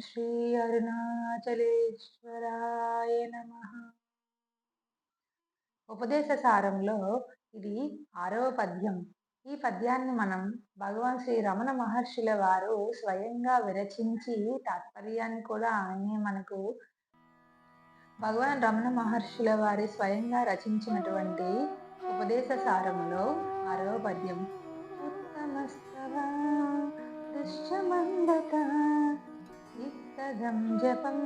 శ్రీ అరుణాచలేశ్వరాయ నమ. ఉపదేశ సారంలో ఇది ఆరవ పద్యం. ఈ పద్యాన్ని మనం భగవాన్ శ్రీ రమణ మహర్షుల వారు స్వయంగా విరచించి తాత్పర్యాన్ని కూడా ఆయనే మనకు భగవాన్ రమణ మహర్షుల వారి స్వయంగా రచించినటువంటి ఉపదేశ సారంలో ఆరవ పద్యం. ఇత్తదం జపం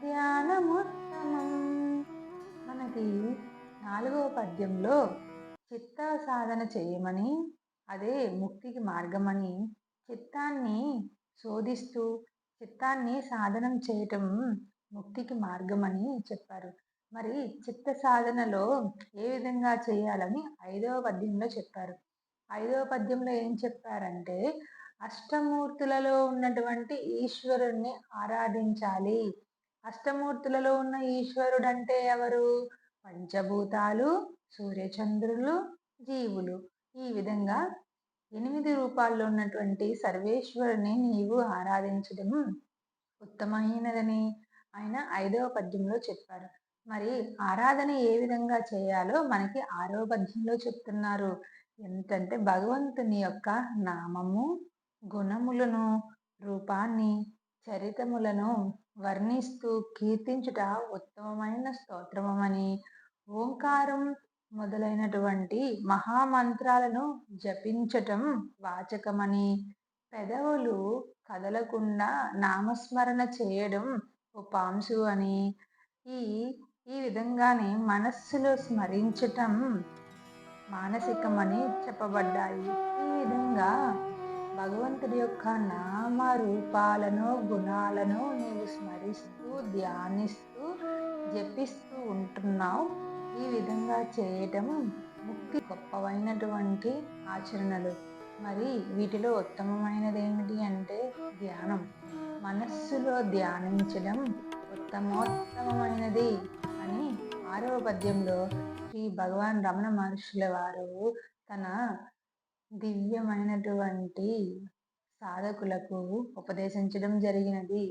ధ్యానముత్తమం. మనకి నాలుగవ పద్యంలో చిత్త సాధన చేయమని అదే ముక్తికి మార్గమని చిత్తాన్ని శోధిస్తూ చిత్తాన్ని సాధనం చేయటం ముక్తికి మార్గమని చెప్పారు. మరి చిత్త సాధనలో ఏ విధంగా చేయాలని ఐదవ పద్యంలో చెప్పారు. ఐదవ పద్యంలో ఏం చెప్పారంటే అష్టమూర్తులలో ఉన్నటువంటి ఈశ్వరుణ్ణి ఆరాధించాలి. అష్టమూర్తులలో ఉన్న ఈశ్వరుడు అంటే ఎవరు? పంచభూతాలు సూర్యచంద్రులు జీవులు. ఈ విధంగా ఎనిమిది రూపాల్లో ఉన్నటువంటి సర్వేశ్వరుని నీవు ఆరాధించడం ఉత్తమమైనదని ఆయన ఐదవ పద్యంలో చెప్పారు మరి ఆరాధన ఏ విధంగా చేయాలో మనకి ఆరవ పద్యంలో చెప్తున్నారు. ఎంతంటే భగవంతుని యొక్క నామము గుణములను రూపాన్ని చరితములను వర్ణిస్తూ కీర్తించుట ఉత్తమమైన స్తోత్రమని ఓంకారం మొదలైనటువంటి మహామంత్రాలను జపించటం వాచకమని పెదవులు కదలకుండా నామస్మరణ చేయడం ఉపాంశు అని ఈ ఈ విధంగానే మనస్సులో స్మరించటం మానసికమని చెప్పబడ్డాయి. ఈ విధంగా భగవంతుడి యొక్క నామ రూపాలను గుణాలను నీవు స్మరిస్తూ ధ్యానిస్తూ జపిస్తూ ఉంటున్నావు. ఈ విధంగా చేయటం ముఖ్య గొప్పవైనటువంటి ఆచరణలు. మరి వీటిలో ఉత్తమమైనది ఏమిటి అంటే ధ్యానం. మనస్సులో ధ్యానించడం ఉత్తమోత్తమైనది అని ఆరవ పద్యంలో శ్రీ భగవాన్ రమణ మహర్షుల వారు తన దివ్యమైనటువంటి సాధకులకు ఉపదేశించడం జరిగినది.